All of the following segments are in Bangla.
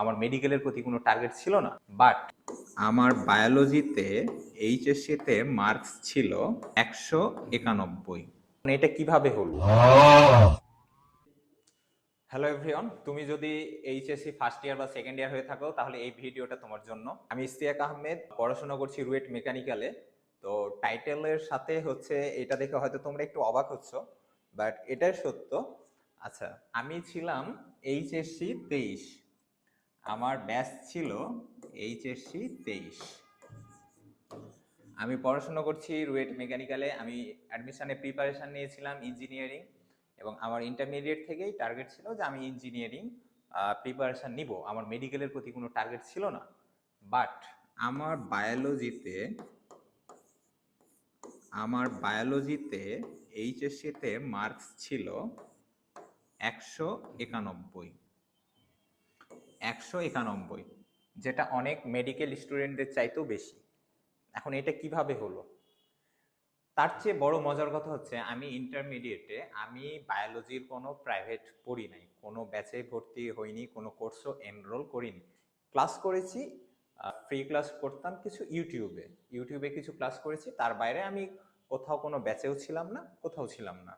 আমার মেডিকেলের প্রতি কোনো টার্গেট ছিল না বাট আমার বায়োলজিতে এইচএসসিতে মার্কস ছিল একশো একানব্বই। এটা কীভাবে হলো? হ্যালো এভরিওয়ান তুমি যদি এইচএসসি ফার্স্ট ইয়ার বা সেকেন্ড ইয়ার হয়ে থাকো, তাহলে এই ভিডিওটা তোমার জন্য। আমি ইস্তিয়াক আহমেদ, পড়াশোনা করছি রুয়েট মেকানিক্যালে। তো টাইটেলের সাথে হচ্ছে এটা দেখে হয়তো তোমরা একটু অবাক হচ্ছ বাট এটাই সত্য। আচ্ছা আমি ছিলাম এইচএসসি তেইশ। আমার ব্যাচ ছিল এইচএসসি তেইশ। আমি পড়াশোনা করছি রুয়েট মেকানিক্যালে। আমি অ্যাডমিশনে প্রিপারেশান নিয়েছিলাম ইঞ্জিনিয়ারিং এবং আমার ইন্টারমিডিয়েট থেকেই টার্গেট ছিল যে আমি ইঞ্জিনিয়ারিং প্রিপারেশান নিব। আমার মেডিকেলের প্রতি কোনো টার্গেট ছিল না। বাট আমার বায়োলজিতে আমার বায়োলজিতে এইচএসসিতে মার্কস ছিল একশো একানব্বই। একশো একানব্বই, যেটা অনেক মেডিকেল স্টুডেন্টদের চাইতেও বেশি। এখন এটা কীভাবে হলো? তার চেয়ে বড় মজার কথা হচ্ছে, আমি ইন্টারমিডিয়েটে আমি বায়োলজির কোনো প্রাইভেট পড়ি নাই। কোনো ব্যাচে ভর্তি হইনি, কোনো কোর্সও এনরোল করিনি। ক্লাস করেছি ফ্রি ক্লাস করতাম কিছু ইউটিউবে ইউটিউবে কিছু ক্লাস করেছি, তার বাইরে আমি কোথাও কোনো ব্যাচেও ছিলাম না, কোথাও ছিলাম না।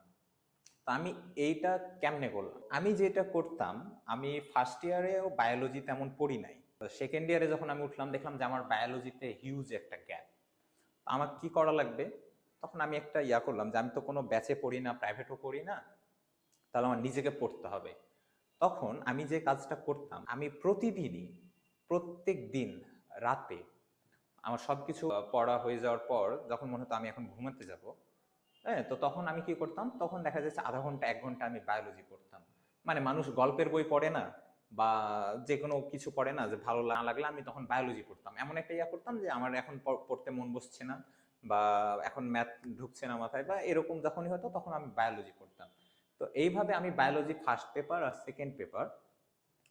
তা আমি এইটা কেমনে করলাম? আমি যেটা করতাম, আমি ফার্স্ট ইয়ারেও বায়োলজি তেমন পড়ি নাই। তো সেকেন্ড ইয়ারে যখন আমি উঠলাম, দেখলাম যে আমার বায়োলজিতে হিউজ একটা গ্যাপ আমার কি করা লাগবে? তখন আমি একটা ইয়া করলাম যে আমি তো কোনো ব্যাচে পড়ি না প্রাইভেটও পড়ি না, তাহলে আমার নিজেকে পড়তে হবে। তখন আমি যে কাজটা করতাম, আমি প্রতিদিনই, প্রত্যেক দিন রাতে আমার সব কিছু পড়া হয়ে যাওয়ার পর, যখন মনে হতো আমি এখন ঘুমাতে যাব হ্যাঁ তো তখন আমি কি করতাম? তখন দেখা যাচ্ছে আধা ঘণ্টা, এক ঘণ্টা আমি বায়োলজি পড়তাম। মানে মানুষ গল্পের বই পড়ে না বা যে কোনো কিছু পড়ে না, যে ভালো না লাগলে আমি তখন বায়োলজি পড়তাম। এমন একটা ইয়া করতাম যে আমার এখন পড়তে মন বসছে না বা এখন ম্যাথ ঢুকছে না মাথায় বা এরকম যখনই হতো তখন আমি বায়োলজি পড়তাম। তো এইভাবে আমি বায়োলজি ফার্স্ট পেপার আর সেকেন্ড পেপার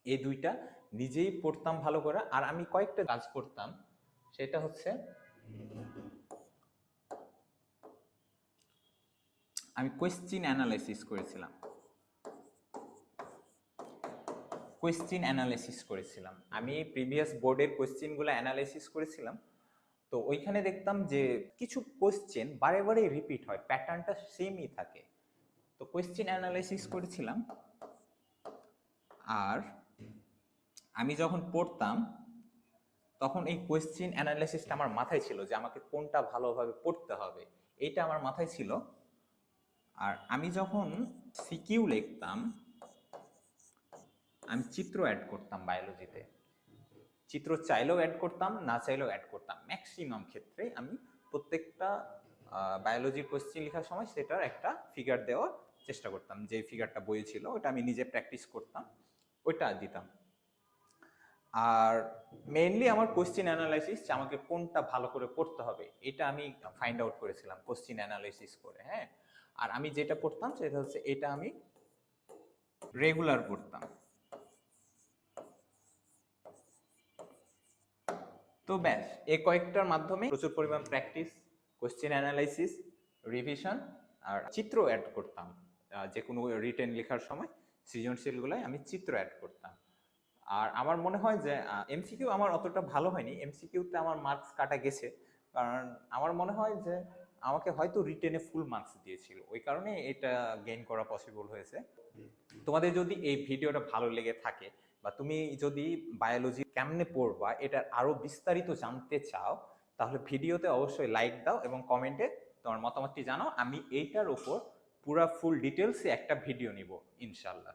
এই দুইটা নিজেই পড়তাম ভালো করে। আর আমি কয়েকটা কাজ করতাম, সেটা হচ্ছে আমি কোয়েশ্চিন অ্যানালাইসিস করেছিলাম। কোয়েশ্চিন অ্যানালাইসিস করেছিলাম। আমি প্রিভিয়াস বোর্ডের কোয়েশ্চিনগুলো অ্যানালাইসিস করেছিলাম। তো ওইখানে দেখতাম যে কিছু কোয়েশ্চেন বারে বারে রিপিট হয় প্যাটার্নটা সেমই থাকে। তো কোয়েশ্চেন অ্যানালাইসিস করেছিলাম। আর আমি যখন পড়তাম, তখন এই কোয়েশ্চেন অ্যানালাইসিসটা আমার মাথায় ছিল যে আমাকে কোনটা ভালোভাবে পড়তে হবে। এইটা আমার মাথায় ছিল আর আমি যখন সিকিউ লিখতাম, আমি চিত্র অ্যাড করতাম বায়োলজিতে চিত্র চাইলেও অ্যাড করতাম, না চাইলেও অ্যাড করতাম। ম্যাক্সিমাম ক্ষেত্রে আমি প্রত্যেকটা বায়োলজির কোয়েশ্চেন লেখার সময় সেটার একটা ফিগার দেওয়ার চেষ্টা করতাম। যে ফিগারটা বই ছিল ওটা আমি নিজে প্র্যাকটিস করতাম, ওইটা দিতাম। আর মেইনলি আমার কোশ্চিন অ্যানালাইসিস আমাকে কোনটা ভালো করে পড়তে হবে, এটা আমি ফাইন্ড আউট করেছিলাম কোশ্চিন অ্যানালাইসিস করে হ্যাঁ? আর আমি যেটা পড়তাম সেটা হচ্ছে এটা আমি রেগুলার পড়তাম। তো ব্যাস এই কয়েকটার মাধ্যমে প্রচুর পরিমাণ প্র্যাকটিস কোশ্চেন অ্যানালাইসিস রিভিশন আর চিত্র অ্যাড করতাম। যে কোনো রিটেন লেখার সময় সৃজনশীলগুলোয় আমি চিত্র অ্যাড করতাম। আর আমার মনে হয় যে এমসিকিউ আমার অতটা ভালো হয়নি। এমসিকিউতে আমার মার্কস কাটা গেছে। কারণ আমার মনে হয় যে আমাকে হয়তো রিটেনে ফুল মার্কস দিয়েছিল। ওই কারণে এটা গেইন করা পসিবল হয়েছে। তোমাদের যদি এই ভিডিওটা ভালো লেগে থাকে বা তুমি যদি বায়োলজি কেমনে পড়বা এটার আরও বিস্তারিত জানতে চাও, তাহলে ভিডিওতে অবশ্যই লাইক দাও এবং কমেন্টে তোমার মতামতটি জানাও। আমি এইটার উপর পুরা ফুল ডিটেলসে একটা ভিডিও নিব ইনশাল্লাহ